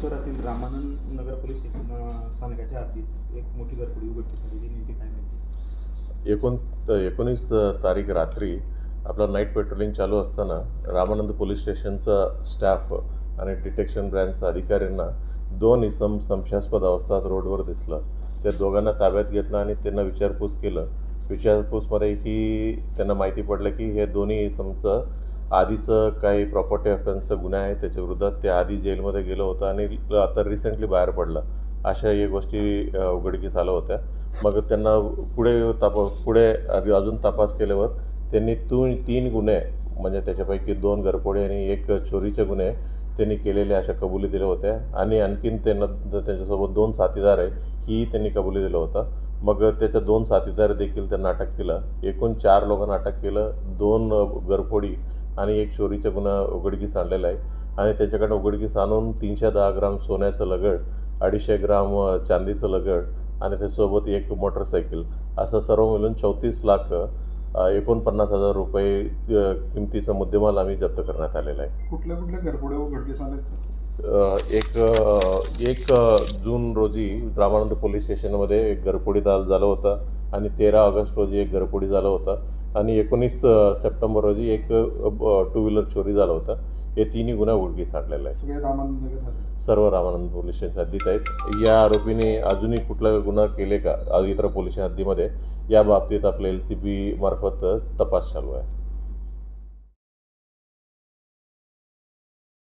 शहरातील Ramanand Nagar police station स्थानकाच्या हद्दीत एक मोठी घरफोडी उघडकीस आलेली नेमकी काय माहिती? एकोण एकोणीस तारीख रात्री आपलं नाईट पेट्रोलिंग चालू असताना रामानंद पोलीस स्टेशनचा स्टाफ आणि डिटेक्शन ब्रँचचा अधिकाऱ्यांना दोन इसम संशयास्पद अवस्थात रोडवर दिसलं. त्या दोघांना ताब्यात घेतलं आणि त्यांना विचारपूस केलं. विचारपूसमध्ये ही त्यांना माहिती पडलं की हे दोन्ही इसमचं आधीचं काही प्रॉपर्टी ऑफेन्सचं गुन्हा आहे त्याच्या विरोधात ते आधी जेलमध्ये गेलं होतं आणि आता रिसेंटली बाहेर पडलं. अशा या गोष्टी उघडकीस आल्या होत्या. मग त्यांना पुढे तपा पुढे आधी अजून तपास केल्यावर त्यांनी तू तीन गुन्हे म्हणजे त्याच्यापैकी दोन घरफोडी आणि एक चोरीचे गुन्हे त्यांनी केलेले अशा कबुली दिल्या होत्या. आणि आणखीन त्यांना त्यांच्यासोबत दोन साथीदार आहे ही त्यांनी कबुली दिलं होतं. मग त्याच्या दोन साथीदार देखील त्यांना अटक केलं. एकूण चार लोकांना अटक केलं. दोन घरफोडी आणि एक चोरीचा गुन्हा उघडकीस आणलेला आहे. आणि त्याच्याकडनं उघडकीस आणून तीनशे दहा ग्राम सोन्याचं लगड अडीचशे ग्राम चांदीचं लगड आणि त्याच्यासोबत एक मोटरसायकल असं सर्व मिळून चौतीस लाख एकोणपन्नास हजार रुपये किमतीचा मुद्देमाल आम्ही जप्त करण्यात आलेला आहे. कुठल्या कुठल्या घरपुढे उघडकीस अ, एक एक जून रोजी रामानंद पोलीस स्टेशनमध्ये एक घरफोडी दाल झालं होतं आणि तेरा ऑगस्ट रोजी एक घरफोडी झालं होतं. आणि एकोणीस सप्टेंबर रोजी एक टू व्हीलर चोरी झालं होतं. हे तिन्ही गुन्हा उघडकीस आणलेला आहे सर्व रामानंद पोलीस स्टेशनच्या हद्दीत आहेत. या आरोपीने अजूनही कुठला गुन्हा केले का? इतर पोलीस हद्दीमध्ये. या बाबतीत आपल्या एल सी बी मार्फत तपास चालू आहे.